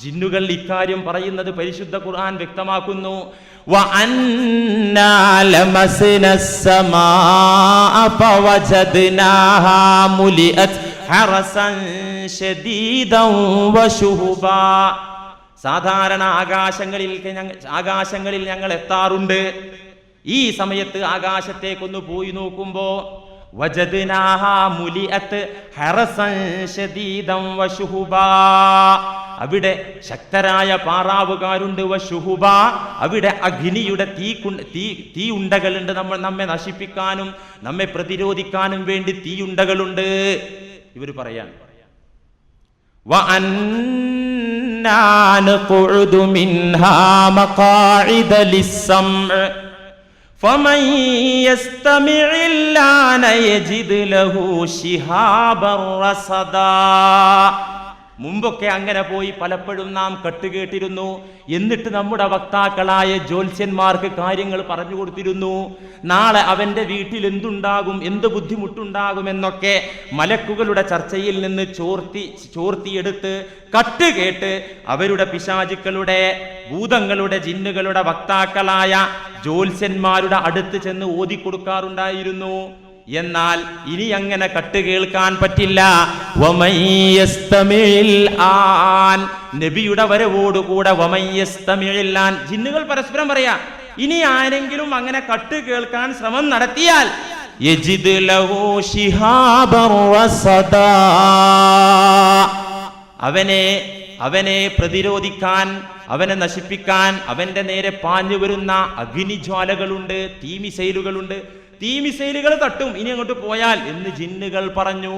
ജിന്നുകൾ ഇക്കാര്യം പറയുന്നത് പരിശുദ്ധ ഖുർആൻ വ്യക്തമാക്കുന്നു. സാധാരണ ആകാശങ്ങളിൽ ആകാശങ്ങളിൽ ഞങ്ങൾ എത്താറുണ്ട്. ഈ സമയത്ത് ആകാശത്തേക്കൊന്ന് പോയി നോക്കുമ്പോ വജദ്നാഹ മുലിയത് ഹറസൻ ശദീദം വശുഹുബാ അവിടെ ശക്തരായ പാറാവുകാരുണ്ട് വശുഹുബ അവിടെ അഗ്നിയുടെ തീ കുണ്ട- തീ തീ ഉണ്ടകളുണ്ട് നമ്മൾ നമ്മെ നശിപ്പിക്കാനും നമ്മെ പ്രതിരോധിക്കാനും വേണ്ടി തീയുണ്ടകളുണ്ട് ഇവർ പറയാൻ وأنا نقعد منها مقاعد للسمع فمن يستمع الآن يجد له شهابا رصدا മുമ്പൊക്കെ അങ്ങനെ പോയി പലപ്പോഴും നാം കെട്ടുകേട്ടിരുന്നു. എന്നിട്ട് നമ്മുടെ വക്താക്കളായ ജ്യോത്സ്യന്മാർക്ക് കാര്യങ്ങൾ പറഞ്ഞു കൊടുത്തിരുന്നു. നാളെ അവന്റെ വീട്ടിൽ എന്തുണ്ടാകും എന്ത് ബുദ്ധിമുട്ടുണ്ടാകുമെന്നൊക്കെ മലക്കുകളുടെ ചർച്ചയിൽ നിന്ന് ചോർത്തി ചോർത്തിയെടുത്ത് കട്ടുകേട്ട് അവരുടെ പിശാചുക്കളുടെ ഭൂതങ്ങളുടെ ജിന്നുകളുടെ വക്താക്കളായ ജ്യോത്സ്യന്മാരുടെ അടുത്ത് ചെന്ന് ഓതിക്കൊടുക്കാറുണ്ടായിരുന്നു. എന്നാൽ ഇനി അങ്ങനെ കട്ട് കേൾക്കാൻ പറ്റില്ല. നബിയുടെ വരവോടുകൂടെ ജിന്നുകൾ പരസ്പരം പറയാ ഇനി ആരെങ്കിലും അങ്ങനെ കട്ട് കേൾക്കാൻ ശ്രമം നടത്തിയാൽ അവനെ അവനെ പ്രതിരോധിക്കാൻ അവനെ നശിപ്പിക്കാൻ അവന്റെ നേരെ പാഞ്ഞു വരുന്ന അഗ്നിജ്വാലകളുണ്ട് തീ മിസൈലുകളുണ്ട് തീ മിസൈലുകൾ തട്ടും ഇനി അങ്ങോട്ട് പോയാൽ എന്ന് ജിന്നുകൾ പറഞ്ഞു.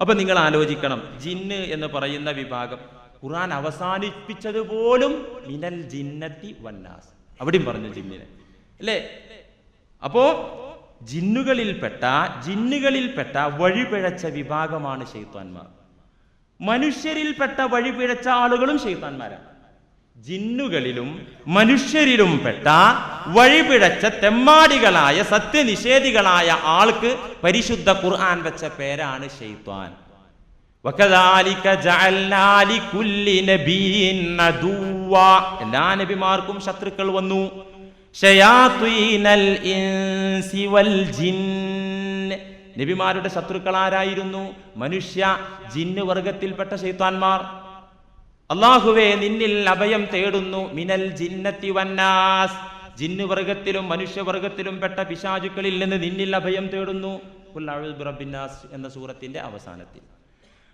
അപ്പൊ നിങ്ങൾ ആലോചിക്കണം ജിന്ന് എന്ന് പറയുന്ന വിഭാഗം ഖുർആൻ അവസാനിപ്പിച്ചത് പോലും മിനൽ ജിന്നത്തി വന്നാസ്. അവിടെയും പറഞ്ഞു ജിന്നിനെ. അല്ലേ? അപ്പോ ജിന്നുകളിൽപ്പെട്ട ജിന്നുകളിൽപ്പെട്ട വഴിപിഴച്ച വിഭാഗമാണ് ഷെയ്ത്താൻമാർ മനുഷ്യരിൽപ്പെട്ട വഴിപിഴച്ച ആളുകളും ഷെയ്ത്താന്മാരാണ് ജിന്നുകളിലും മനുഷ്യരിലും പെട്ട വഴിപിഴച്ച തെമ്മാടികളായ സത്യനിഷേധികളായ ആൾക്ക് പരിശുദ്ധ ഖുർആൻ വെച്ച പേരാണ് ഷെയ്ത്വാൻ. എല്ലാ നബിമാർക്കും ശത്രുക്കൾ വന്നു. നബിമാരുടെ ശത്രുക്കൾ ആരായിരുന്നു? മനുഷ്യ ജിന്ന് വർഗത്തിൽപ്പെട്ട ശൈത്താന്മാർ അള്ളാഹുവേ നിന്നിൽ അഭയം തേടുന്നു. മിനൽ ജിന്നത്തി വന്നാസ്. ജിന്നുവർഗത്തിലും മനുഷ്യവർഗത്തിലും പെട്ട പിശാചുക്കളിൽ നിന്ന് നിന്നിൽ അഭയം തേടുന്നു. ബിറബ്ബിന്നാസ് എന്ന സൂറത്തിന്റെ അവസാനത്തിൽ.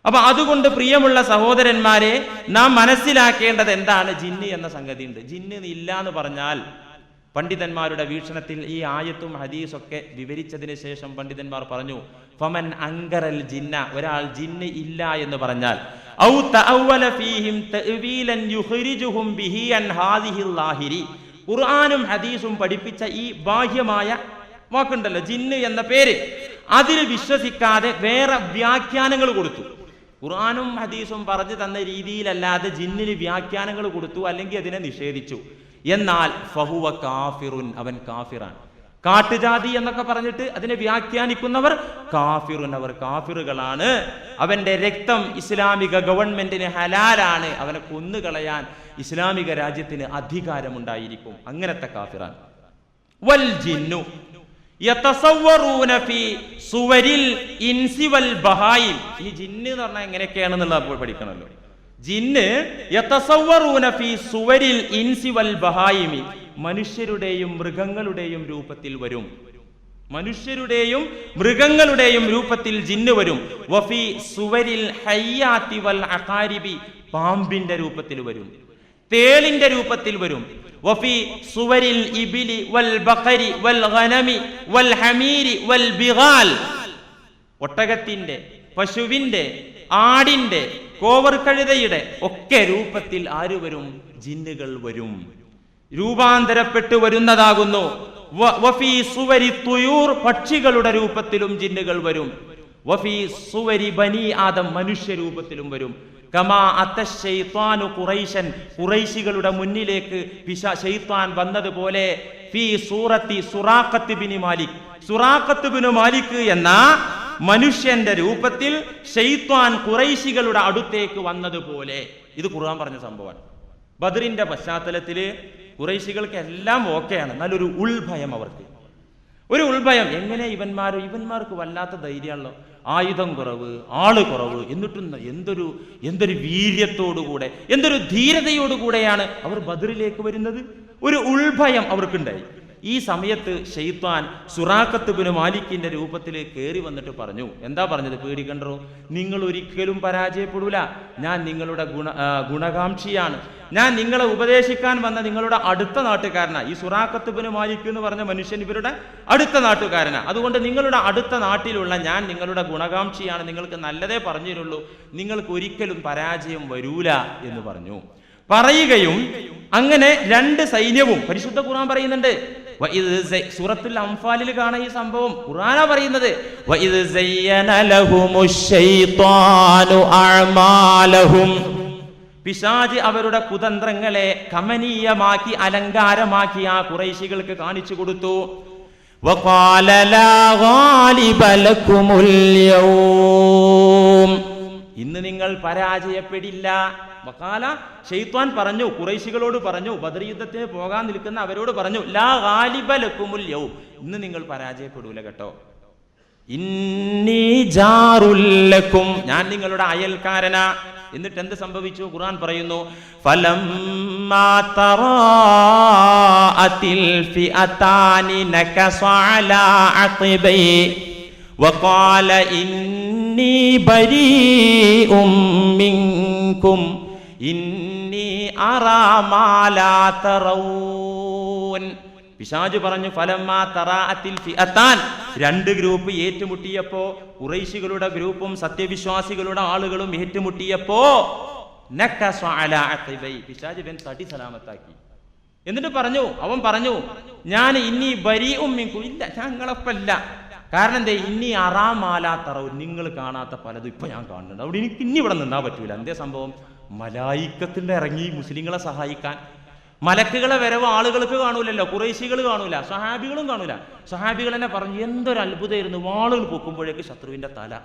അപ്പൊ അതുകൊണ്ട് പ്രിയമുള്ള സഹോദരന്മാരെ നാം മനസ്സിലാക്കേണ്ടത് എന്താണ്? ജിന്ന് എന്ന സംഗതി ഉണ്ട് ജിന്ന് ഇല്ല എന്ന് പറഞ്ഞാൽ പണ്ഡിതന്മാരുടെ വീക്ഷണത്തിൽ ഈ ആയത്തും ഹദീസൊക്കെ വിവരിച്ചതിന് ശേഷം പണ്ഡിതന്മാർ പറഞ്ഞു ഫമൻ അങ്കറൽ ജിന്ന ഒരാൾ ജിന്ന് ഇല്ല എന്ന് പറഞ്ഞാൽ ഔ ഫീഹിം തഅവീലൻ ബിഹി അൻ ലാഹിരി ഖുർആനും ഹദീസും പഠിപ്പിച്ച ഈ ബാഹ്യമായ വാക്കുണ്ടല്ലോ ജിന്ന് എന്ന പേര്. അതിൽ വിശ്വസിക്കാതെ വേറെ വ്യാഖ്യാനങ്ങൾ കൊടുത്തു. ഖുർആാനും ഹദീസും പറഞ്ഞു തന്ന രീതിയിലല്ലാതെ ജിന്നിന് വ്യാഖ്യാനങ്ങൾ കൊടുത്തു അല്ലെങ്കിൽ അതിനെ നിഷേധിച്ചു. എന്നാൽ ഫഹുവ കാഫിറുൻ അവൻ കാഫിറാൻ കാട്ടുജാതി എന്നൊക്കെ പറഞ്ഞിട്ട് അതിനെ വ്യാഖ്യാനിക്കുന്നവർ കാഫിറുൻ. അവർ കാഫിറുകളാണ്. അവന്റെ രക്തം ഇസ്ലാമിക ഗവൺമെന്റിന് ഹലാലാണ്. അവനെ കൊന്നുകളയാൻ ഇസ്ലാമിക രാജ്യത്തിന് അധികാരമുണ്ടായിരിക്കും. അങ്ങനത്തെ കാഫിറാണ് വൽ ജിന്നു. ഈ ജിന്ന് എന്ന് പറഞ്ഞാൽ എങ്ങനെയൊക്കെയാണെന്നുള്ള പഠിക്കണമല്ലോ. ജിന്ന് ഫീ സുവരിൽ ഇൻസിവൽ ബഹായിമി. മനുഷ്യരുടെയും മൃഗങ്ങളുടെയും രൂപത്തിൽ വരും. മനുഷ്യരുടെയും മൃഗങ്ങളുടെയും രൂപത്തിൽ ജിന്ന് വരും. വഫി സുവരിൽ ഹയ്യാത്തി വൽ അഖാരിബി പാമ്പിന്റെ രൂപത്തിൽ വരും. തേളിന്റെ രൂപത്തിൽ വരും. വഫി സുവരിൽ ഇബിലി വൽ ബഖരി വൽ ഗനമി വൽ ഹമീരി വൽ ബിഗാൽ. ഒട്ടകത്തിന്റെ പശുവിന്റെ ആടിന്റെ കോവർ കഴുതയുടെ ഒക്കെ രൂപത്തിൽ ആര് വരും? ജിന്നുകൾ വരും. രൂപാന്തരപ്പെട്ടു വരുന്നതാകുന്നു. പക്ഷികളുടെ രൂപത്തിലും ജിന്നുകൾ വരും. വഫി സുവരി ബനി ആദം മനുഷ്യ രൂപത്തിലും വരും. കമാ അത്തശൈത്വാനു ഖുറൈശൻ ഖുറൈശികളുടെ മുന്നിലേക്ക് പിശ ശൈത്താൻ വന്നതുപോലെ ഫീ സൂറത്തി സുറാഖത്ത് ബിനി മാലിക്. സുറാഖത്ത് ബിനു മാലിക് എന്ന മനുഷ്യന്റെ രൂപത്തിൽ ഷെയ്ത്വാൻ കുറൈശികളുടെ അടുത്തേക്ക് വന്നതുപോലെ. ഇത് ഖുർആൻ പറഞ്ഞ സംഭവമാണ്. ബദറിന്റെ പശ്ചാത്തലത്തിൽ കുറൈശികൾക്ക് എല്ലാം ഓക്കെയാണ്. നല്ലൊരു ഉൾഭയം അവർക്ക്. ഒരു ഉൾഭയം എങ്ങനെ ഇവന്മാർ ഇവന്മാർക്ക് വല്ലാത്ത ധൈര്യമാണല്ലോ. ആയുധം കുറവ് ആൾ കുറവ് എന്നിട്ടും എന്തൊരു എന്തൊരു വീര്യത്തോടുകൂടെ എന്തൊരു ധീരതയോടുകൂടെയാണ് അവർ ബദറിലേക്ക് വരുന്നത്. ഒരു ഉൾഭയം അവർക്കുണ്ടായി. ഈ സമയത്ത് ഷെയ്ത്താൻ സുറാഖത്ത് ബിന് മാലിക്കിന്റെ രൂപത്തിൽ കയറി വന്നിട്ട് പറഞ്ഞു. എന്താ പറഞ്ഞത് പേടിക്കണ്ടോ? നിങ്ങൾ ഒരിക്കലും പരാജയപ്പെടൂല. ഞാൻ നിങ്ങളുടെ ഗുണ ഗുണകാംക്ഷിയാണ്. ഞാൻ നിങ്ങളെ ഉപദേശിക്കാൻ വന്ന നിങ്ങളുടെ അടുത്ത നാട്ടുകാരനാ. ഈ സുറാഖത്ത് ബിന് മാലിക് എന്ന് പറഞ്ഞ മനുഷ്യൻ ഇവരുടെ അടുത്ത നാട്ടുകാരനാ. അതുകൊണ്ട് നിങ്ങളുടെ അടുത്ത നാട്ടിലുള്ള ഞാൻ നിങ്ങളുടെ ഗുണകാംക്ഷിയാണ്. നിങ്ങൾക്ക് നല്ലതേ പറഞ്ഞു തരുള്ളൂ നിങ്ങൾക്ക് ഒരിക്കലും പരാജയം വരൂല എന്ന് പറഞ്ഞു. പറയുകയും അങ്ങനെ രണ്ട് സൈന്യവും പരിശുദ്ധ ഖുർആൻ പറയുന്നുണ്ട് സൂറത്തുൽ അംഫാലിൽ കാണാൻ ഈ സംഭവം ഖുർആന പറയുന്നത്. പിശാജ് അവരുടെ കുതന്ത്രങ്ങളെ കമനീയമാക്കി അലങ്കാരമാക്കി ആ കുറൈശികൾക്ക് കാണിച്ചു കൊടുത്തു. ഇന്ന് നിങ്ങൾ പരാജയപ്പെടില്ല. വക്കാല ഷെയ്ത്വാൻ പറഞ്ഞു കുറൈശികളോട് പറഞ്ഞു ബദർ യുദ്ധത്തിന് പോകാൻ നിൽക്കുന്ന അവരോട് പറഞ്ഞു ലാ ഗാലിബ ലക്കുമുൽ യൗം ഇന്ന് നിങ്ങൾ പരാജയപ്പെടൂല കേട്ടോ إني جار لكم ഞാൻ നിങ്ങളുടെ അയൽക്കാരനാ എന്നിട്ട് എന്ത് സംഭവിച്ചു ഖുർആൻ പറയുന്നു فلما تراءت الفئتان نكص على عقبيه وقال إني بريء منكم ഇന്നി പിശാജു പറഞ്ഞു ഫലമാ തറാഅത്തിൽ ഫിഅത്താൻ. രണ്ട് ഗ്രൂപ്പ് ഏറ്റുമുട്ടിയപ്പോ കുറൈശികളുടെ ഗ്രൂപ്പും സത്യവിശ്വാസികളുടെ ആളുകളും ഏറ്റുമുട്ടിയപ്പോ പിശാജ് ബൻ തടി സലാമത്താക്കി. എന്നിട്ട് പറഞ്ഞു അവൻ പറഞ്ഞു ഞാൻ ഇനി ബരിയും ഉമ്മിക്കും ഇല്ല ഞങ്ങളപ്പല്ല കാരണം എന്താ ഇനി അറാമാലാത്തറവ് നിങ്ങൾ കാണാത്ത പലതും ഇപ്പൊ ഞാൻ കാണുന്നുണ്ട്. അവിടെ എനിക്ക് ഇനി ഇവിടെ നിന്നാ പറ്റൂല. എന്തേ സംഭവം? മലായിക്കത്തിൽ ഇറങ്ങി മുസ്ലിങ്ങളെ സഹായിക്കാൻ. മലക്കുകളെ വരവ് ആളുകൾക്ക് കാണൂലല്ലോ കുറേശികൾ കാണൂല സഹാബികളും കാണൂല. സഹാബികൾ തന്നെ പറഞ്ഞു എന്തൊരു അത്ഭുതമായിരുന്നു വാളുകൾ പൊക്കുമ്പോഴേക്ക് ശത്രുവിന്റെ തല.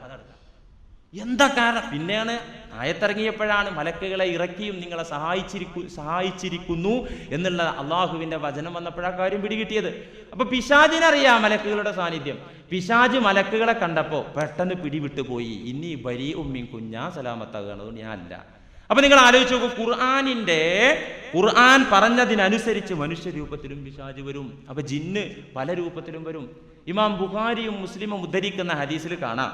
എന്താ കാരണം? പിന്നെയാണ് ആയത്തിറങ്ങിയപ്പോഴാണ് മലക്കുകളെ ഇറക്കിയും നിങ്ങളെ സഹായിച്ചിരിക്കു സഹായിച്ചിരിക്കുന്നു എന്നുള്ള അള്ളാഹുവിന്റെ വചനം വന്നപ്പോഴാണ് കാര്യം പിടികിട്ടിയത്. അപ്പൊ പിശാജിനറിയാം മലക്കുകളുടെ സാന്നിധ്യം. പിശാജ് മലക്കുകളെ കണ്ടപ്പോ പെട്ടെന്ന് പിടിവിട്ടു പോയി ഇനി ബരി ഉമ്മിൻ കുഞ്ഞാ സലാമത്താകുന്നത് ഞാൻ അല്ല. അപ്പൊ നിങ്ങൾ ആലോചിച്ച് നോക്കൂ ഖുർആാനിന്റെ ഖുർആൻ പറഞ്ഞതിനനുസരിച്ച് മനുഷ്യ രൂപത്തിലും പിശാജ് വരും. അപ്പൊ ജിന്ന് പല രൂപത്തിലും വരും. ഇമാം ബുഹാരിയും മുസ്ലിമും ഉദ്ധരിക്കുന്ന ഹദീസിൽ കാണാം.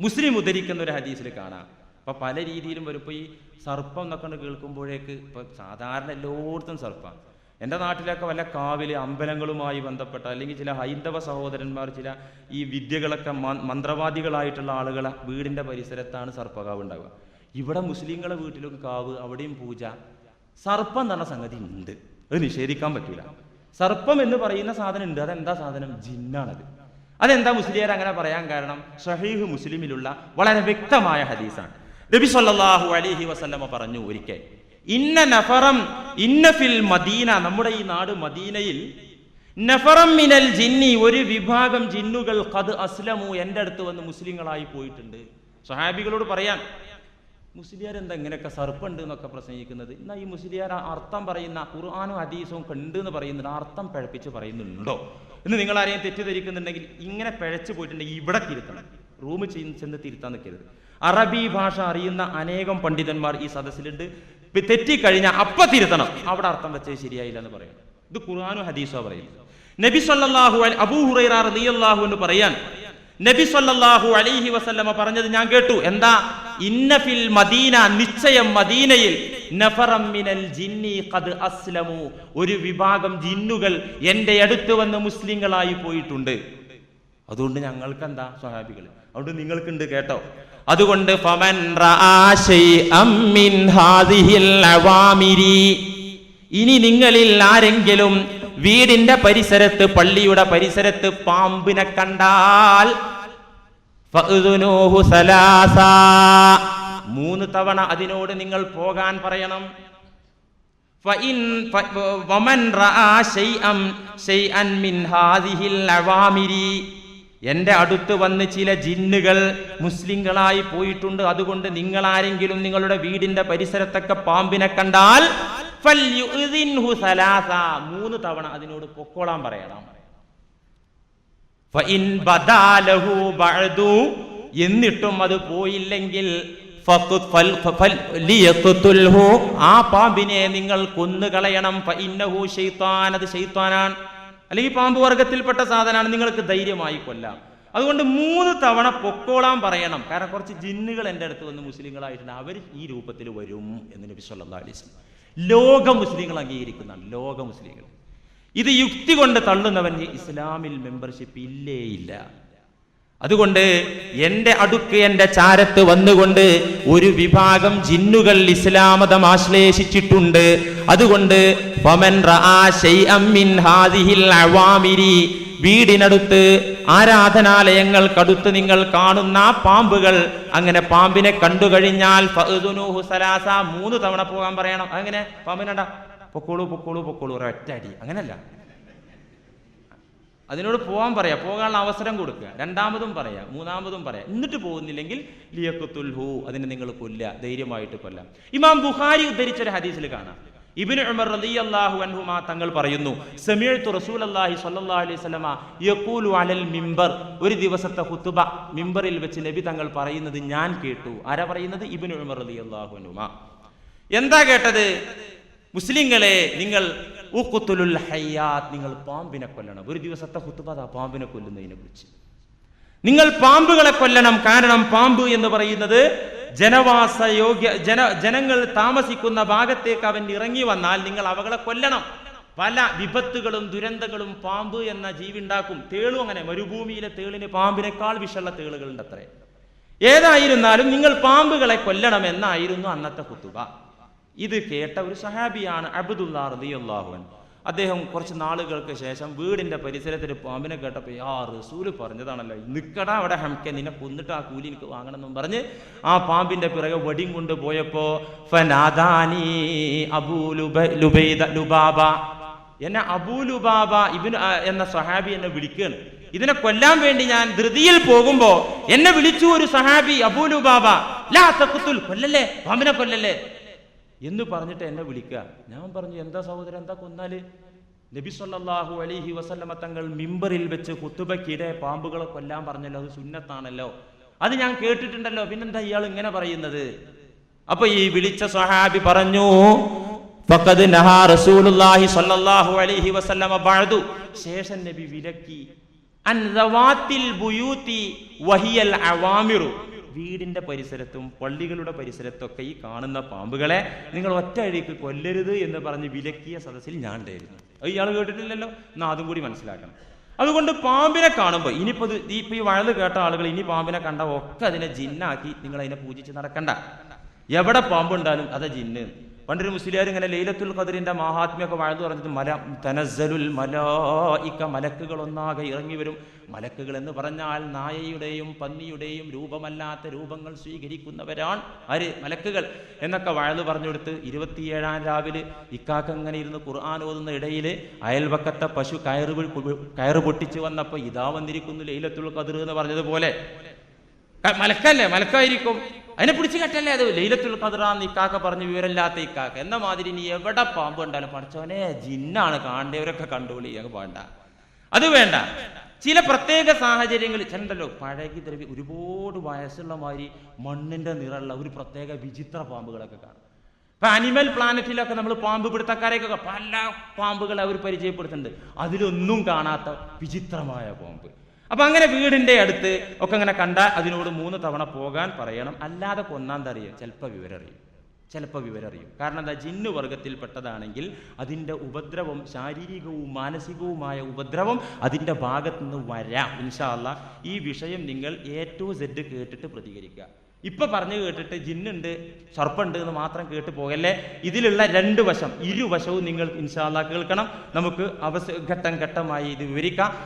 മുസ്ലിം ഉദ്ധരിക്കുന്ന ഒരു ഹദീസിൽ കാണാം. അപ്പൊ പല രീതിയിലും വരും. ഇപ്പൊ ഈ സർപ്പം എന്നൊക്കെ കേൾക്കുമ്പോഴേക്ക് ഇപ്പൊ സാധാരണ എല്ലായിടത്തും സർപ്പം. എന്റെ നാട്ടിലൊക്കെ വല്ല കാവിലെ അമ്പലങ്ങളുമായി ബന്ധപ്പെട്ട അല്ലെങ്കിൽ ചില ഹൈന്ദവ സഹോദരന്മാർ ചില ഈ വിദ്യകളൊക്കെ മന്ത്രവാദികളായിട്ടുള്ള ആളുകളെ വീടിന്റെ പരിസരത്താണ് സർപ്പകാവ് ഉണ്ടാവുക ഇവിടെ മുസ്ലിങ്ങളെ വീട്ടിലൊക്കെ കാവ് അവിടെയും പൂജ. സർപ്പം എന്ന് പറഞ്ഞ സംഗതി ഉണ്ട്. അത് നിഷേധിക്കാൻ പറ്റൂല. സർപ്പം എന്ന് പറയുന്ന സാധനം ഉണ്ട്. അതെന്താ സാധനം? ജിന്നാണത്. അതെന്താ മുസ്ലിയർ അങ്ങനെ പറയാൻ കാരണം? ഷഹീഹ് മുസ്ലിമിലുള്ള വളരെ വ്യക്തമായ ഹദീസാണ്. നബി സല്ലാഹു അലിഹി വസല്ലമ പറഞ്ഞു ഒരിക്കൽ ഇന്ന നഫറം ഇന്ന ഫിൽ മദീന നമ്മുടെ ഈ നാട് മദീനയിൽ നഫറം മിനൽ ജിന്നി ഒരു വിഭാഗം ജിന്നുകൾ അസ്ലമു എന്റെ അടുത്ത് വന്ന് മുസ്ലിങ്ങളായി പോയിട്ടുണ്ട്. സഹാബികളോട് പറയാൻ മുസ്ലിയാർ എന്താ ഇങ്ങനെയൊക്കെ സർപ്പുണ്ട് എന്നൊക്കെ പ്രസംഗിക്കുന്നത്? എന്നാൽ ഈ മുസ്ലിയാർ അർത്ഥം പറയുന്ന ഖുർആാനും ഹദീസും കണ്ട് എന്ന് പറയുന്നുണ്ട്. അർത്ഥം പഴപ്പിച്ച് പറയുന്നുണ്ടോ? എന്ന് നിങ്ങൾ ആരെയും തെറ്റിദ്ധരിക്കുന്നുണ്ടെങ്കിൽ ഇങ്ങനെ പിഴച്ചു പോയിട്ടുണ്ടെങ്കിൽ ഇവിടെ തിരുത്തണം. റൂമിൽ ചെന്ന് തിരുത്താൻ നിൽക്കരുത്. അറബി ഭാഷ അറിയുന്ന അനേകം പണ്ഡിതന്മാർ ഈ സദസ്സിലുണ്ട്. തെറ്റിക്കഴിഞ്ഞാൽ അപ്പ തിരുത്തണം. അവിടെ അർത്ഥം വെച്ചത് ശരിയായില്ല എന്ന് പറയണം. ഇത് ഖുർആാനും ഹദീസോ പറയുന്നത്. നബി സല്ലാഹു അബൂ ഹുറൈറ റളിയല്ലാഹു എന്ന് പറയാൻ നബി സല്ലാഹു അലൈഹി വസല്ലമ പറഞ്ഞത് ഞാൻ കേട്ടു. എന്താ? ഇന്ന ഫിൽ മദീന നിശ്ചയം മദീനയിൽ. ജിന്നി അസ്ലമു. ഒരു വിഭാഗം ജിന്നുകൾ എന്റെ അടുത്ത് വന്ന് മുസ്ലിങ്ങളായി പോയിട്ടുണ്ട്. അതുകൊണ്ട് ഞങ്ങൾക്ക് എന്താ സ്വഹാബികൾ? അതുകൊണ്ട് നിങ്ങൾക്കുണ്ട് കേട്ടോ. അതുകൊണ്ട് ഫമൻ ഇനി നിങ്ങളിൽ ആരെങ്കിലും വീടിന്റെ പരിസരത്ത് പള്ളിയുടെ പരിസരത്ത് പാമ്പിനെ കണ്ടാൽ. മൂന്ന് തവണ അതിനോട് നിങ്ങൾ പോകാൻ പറയണം. എന്റെ അടുത്ത് വന്ന് ചില ജിന്നുകൾ മുസ്ലിങ്ങളായി പോയിട്ടുണ്ട്. അതുകൊണ്ട് നിങ്ങൾ ആരെങ്കിലും നിങ്ങളുടെ വീടിന്റെ പരിസരത്തൊക്കെ പാമ്പിനെ കണ്ടാൽ. മൂന്ന് തവണ അതിനോട് പൊക്കോളാൻ പറയണം. എന്നിട്ടും അത് പോയില്ലെങ്കിൽ. ആ പാമ്പിനെ നിങ്ങൾ കൊന്നുകളയണം. അത് ശൈത്താനാണ്. അല്ലെങ്കിൽ പാമ്പ് വർഗത്തിൽപ്പെട്ട സാധനമാണ് നിങ്ങൾക്ക് ധൈര്യമായി കൊല്ലാം. അതുകൊണ്ട് മൂന്ന് തവണ പൊക്കോളാൻ പറയണം. കാരണം കുറച്ച് ജിന്നുകൾ എന്റെ അടുത്ത് വന്ന് മുസ്ലിങ്ങളായിട്ടുണ്ട്. അവർ ഈ രൂപത്തിൽ വരും എന്ന് നബി അലൈഹി വസല്ലം. ലോക മുസ്ലിങ്ങൾ അംഗീകരിക്കുന്നതാണ് ലോക മുസ്ലിങ്ങൾ. ഇത് യുക്തി കൊണ്ട് തള്ളുന്നവന് ഇസ്ലാമിൽ മെമ്പർഷിപ്പ് ഇല്ലേ ഇല്ല അതുകൊണ്ട് എന്റെ അടുക്ക് എന്റെ ചാരത്ത് വന്നുകൊണ്ട് ഒരു വിഭാഗം ജിന്നുകൾ ഇസ്ലാമതം ആശ്ലേഷിച്ചിട്ടുണ്ട്. അതുകൊണ്ട് വീടിനടുത്ത് ആരാധനാലയങ്ങൾക്കടുത്ത് നിങ്ങൾ കാണുന്ന പാമ്പുകൾ അങ്ങനെ പാമ്പിനെ കണ്ടു കഴിഞ്ഞാൽ മൂന്ന് തവണ പോകാൻ പറയണം. അങ്ങനെ പാമ്പിനണ്ട പൊക്കോളൂ പൊക്കോളൂ പൊക്കോളൂ. ഒരൊറ്റ അങ്ങനല്ല. അതിനോട് പോകാൻ പറയാ. പോകാനുള്ള അവസരം കൊടുക്കുക. രണ്ടാമതും പറയാ. മൂന്നാമതും പറയാ. എന്നിട്ട് പോകുന്നില്ലെങ്കിൽ ലിയക്കുത്തുൽഹു അതിനെ നിങ്ങൾ കൊല്ല ധൈര്യമായിട്ട് കൊല്ലാം ഇമാം ബുഹാരി ഉദ്ധരിച്ച ഒരു ഹദീസിൽ കാണാം. ഇബ്നു ഉമർ റളിയല്ലാഹു അൻഹുമാ തങ്ങൾ പറയുന്നു സമീഴ്ത്തു റസൂൽ അള്ളാഹി സല്ലാ അലൈഹി വസല്ലമ യഖൂലു അലൽ മിമ്പർ ഒരു ദിവസത്തെ ഹുത്തുബ മിമ്പറിൽ വെച്ച് നബി തങ്ങൾ പറയുന്നത് ഞാൻ കേട്ടു. ആരാ പറയുന്നത്? ഇബ്നു ഉമർ റളിയല്ലാഹു അൻഹുമാ. എന്താ കേട്ടത്? മുസ്ലിങ്ങളെ നിങ്ങൾ ഹയ്യാത്ത് നിങ്ങൾ പാമ്പിനെ കൊല്ലണം. ഒരു ദിവസത്തെ ഹുത്തുബാദ പാമ്പിനെ കൊല്ലുന്നതിനെ കുറിച്ച്. നിങ്ങൾ പാമ്പുകളെ കൊല്ലണം. കാരണം പാമ്പ് എന്ന് പറയുന്നത് ജനവാസ യോഗ്യ ജന ജനങ്ങൾ താമസിക്കുന്ന ഭാഗത്തേക്ക് അവൻ ഇറങ്ങി വന്നാൽ നിങ്ങൾ അവകളെ കൊല്ലണം. പല വിപത്തുകളും ദുരന്തങ്ങളും പാമ്പ് എന്ന ജീവി ഉണ്ടാക്കും തേളും അങ്ങനെ. മരുഭൂമിയിലെ തേളിന് പാമ്പിനേക്കാൾ വിഷമുള്ള തേളുകളുണ്ട് അത്രേ ഏതായിരുന്നാലും നിങ്ങൾ പാമ്പുകളെ കൊല്ലണം എന്നായിരുന്നു അന്നത്തെ കുത്തുബ ഇത് കേട്ട ഒരു സഹാബിയാണ് അബ്ദുല്ലാ റളിയല്ലാഹു അദ്ദേഹം കുറച്ച് നാളുകൾക്ക് ശേഷം വീടിന്റെ പരിസരത്തിൽ പാമ്പിനെ കേട്ടപ്പോൾ ആ റസൂൽ പറഞ്ഞതാണല്ലോ നിക്കടാ അവിടെ ഹംക്ക നിന്നെ കൊന്നിട്ട് ആ കൂലി എനിക്ക് വാങ്ങണമെന്നും പറഞ്ഞ് ആ പാമ്പിന്റെ പിറകെ വടിയും കൊണ്ട് പോയപ്പോ ഫനാദാനി ലുബാബ. എന്നെ അബൂലുബാബ ഇബിന് എന്ന സഹാബി എന്നെ വിളിക്കുകയാണ് ഇതിനെ കൊല്ലാൻ വേണ്ടി ഞാൻ ധൃതിയിൽ പോകുമ്പോ എന്നെ വിളിച്ചു ഒരു സഹാബി അബൂലുബാബ ലാ തക്കുത്തുൽ കൊല്ലല്ലേ? പാമ്പിനെ കൊല്ലല്ലേ? എന്ന് പറഞ്ഞിട്ട് എന്നെ വിളിക്കുക ഞാൻ പറഞ്ഞു എന്താ സഹോദരൻ എന്താ കൊന്നാൽ? നബി സല്ലല്ലാഹു അലൈഹി വസല്ലമ തങ്ങൾ മിമ്പറിൽ വെച്ച് കുത്തുബക്കിടെ പാമ്പുകളെ കൊല്ലാൻ പറഞ്ഞല്ലോ അത് സുന്നത്താണല്ലോ. അത് ഞാൻ കേട്ടിട്ടുണ്ടല്ലോ പിന്നെന്താ ഇയാൾ ഇങ്ങനെ പറയുന്നത്? അപ്പൊ ഈ വിളിച്ച സഹാബി പറഞ്ഞു ശേഷം നബി വിലക്കി അൻ വീടിന്റെ പരിസരത്തും പള്ളികളുടെ പരിസരത്തൊക്കെ ഈ കാണുന്ന പാമ്പുകളെ നിങ്ങൾ ഒറ്റ അഴിക്ക് കൊല്ലരുത് എന്ന് പറഞ്ഞ് വിലക്കിയ സദസ്സിൽ ഞാൻ ഉണ്ടായിരുന്നു അത് ഇയാൾ കേട്ടിട്ടില്ലല്ലോ? എന്നാ അതും കൂടി മനസ്സിലാക്കണം. അതുകൊണ്ട് പാമ്പിനെ കാണുമ്പോൾ ഇനിയിപ്പോ ഇത് ഈ ഇപ്പൊ ഈ വഴുത് കേട്ട ആളുകൾ ഇനി പാമ്പിനെ കണ്ട ഒക്കെ അതിനെ ജിന്നാക്കി നിങ്ങൾ അതിനെ പൂജിച്ച് നടക്കണ്ട. എവിടെ പാമ്പുണ്ടാലും അത് ജിന്ന്. പണ്ടൊരു മുസ്ലിയാർ ഇങ്ങനെ ലൈലത്തുൽ ഖദറിന്റെ മഹാത്മ്യമൊക്കെ വാഴ്ന്നു പറഞ്ഞത് മല തനസ്സലുൽ മലായിക്ക മലക്കുകൾ ഒന്നാകെ ഇറങ്ങി വരും. മലക്കുകൾ എന്ന് പറഞ്ഞാൽ നായയുടെയും പന്നിയുടെയും രൂപമല്ലാത്ത രൂപങ്ങൾ സ്വീകരിക്കുന്നവരാണ് ആര്? മലക്കുകൾ. എന്നൊക്കെ വാഴ്ന്നു പറഞ്ഞുകൊടുത്ത് ഇരുപത്തിയേഴാം രാവിലെ ഇക്കാക്ക ഇങ്ങനെ ഇരുന്ന് ഖുർആൻ ഓതുന്ന ഇടയിൽ അയൽവക്കത്തെ പശു കയറ് കയറ് പൊട്ടിച്ച് വന്നപ്പോൾ ഇതാ വന്നിരിക്കുന്നു ലൈലത്തുൽ ഖദർ എന്ന് പറഞ്ഞതുപോലെ. മലക്കല്ലേ? മലക്കായിരിക്കും. അതിനെ പിടിച്ച് കെട്ടല്ലേ അത്? ലൈലത്തുൽ കതിറാന്ന് ഇക്കാക്ക പറഞ്ഞ് വിവരമില്ലാത്ത ഇക്കാക്ക. എന്ന മാതിരി നീ എവിടെ പാമ്പ് ഉണ്ടാലും പഠിച്ചവനെ ജിന്നാണ് കാണേണ്ടവരൊക്കെ കണ്ടോളി ഞങ്ങൾക്ക് വേണ്ട. അത് വേണ്ട. ചില പ്രത്യേക സാഹചര്യങ്ങളിൽ ചെണ്ടല്ലോ പഴകി ദ്രവ്യ ഒരുപാട് വയസ്സുള്ള മാതിരി മണ്ണിന്റെ നിറമുള്ള ഒരു പ്രത്യേക വിചിത്ര പാമ്പുകളൊക്കെ കാണും. ഇപ്പൊ അനിമൽ പ്ലാനറ്റിലൊക്കെ നമ്മൾ പാമ്പ് പിടുത്തക്കാരെയൊക്കെ പല പാമ്പുകളെ അവർ പരിചയപ്പെടുത്തുന്നുണ്ട്. അതിലൊന്നും കാണാത്ത വിചിത്രമായ പാമ്പ്. അപ്പൊ അങ്ങനെ വീടിന്റെ അടുത്ത് ഒക്കെ അങ്ങനെ കണ്ടാൽ അതിനോട് മൂന്ന് തവണ പോകാൻ പറയണം. അല്ലാതെ കൊന്നാൻ തറിയും ചിലപ്പോൾ വിവരറിയും ചിലപ്പോൾ വിവരറിയും കാരണം എന്താ? ജിന്ന് വർഗത്തിൽപ്പെട്ടതാണെങ്കിൽ അതിന്റെ ഉപദ്രവം ശാരീരികവും മാനസികവുമായ ഉപദ്രവം അതിന്റെ ഭാഗത്തു നിന്ന് വരാം. ഇൻഷാല്ല ഈ വിഷയം നിങ്ങൾ എ ടു സെഡ് കേട്ടിട്ട് പ്രതികരിക്കുക. ഇപ്പൊ പറഞ്ഞു കേട്ടിട്ട് ജിന്നുണ്ട് സർപ്പുണ്ട് എന്ന് മാത്രം കേട്ട് പോകല്ലേ? ഇതിലുള്ള രണ്ട് വശം ഇരുവശവും നിങ്ങൾ ഇൻഷാല്ല കേൾക്കണം. നമുക്ക് അവസ ഘട്ടം ഘട്ടമായി ഇത് വിവരിക്കാം.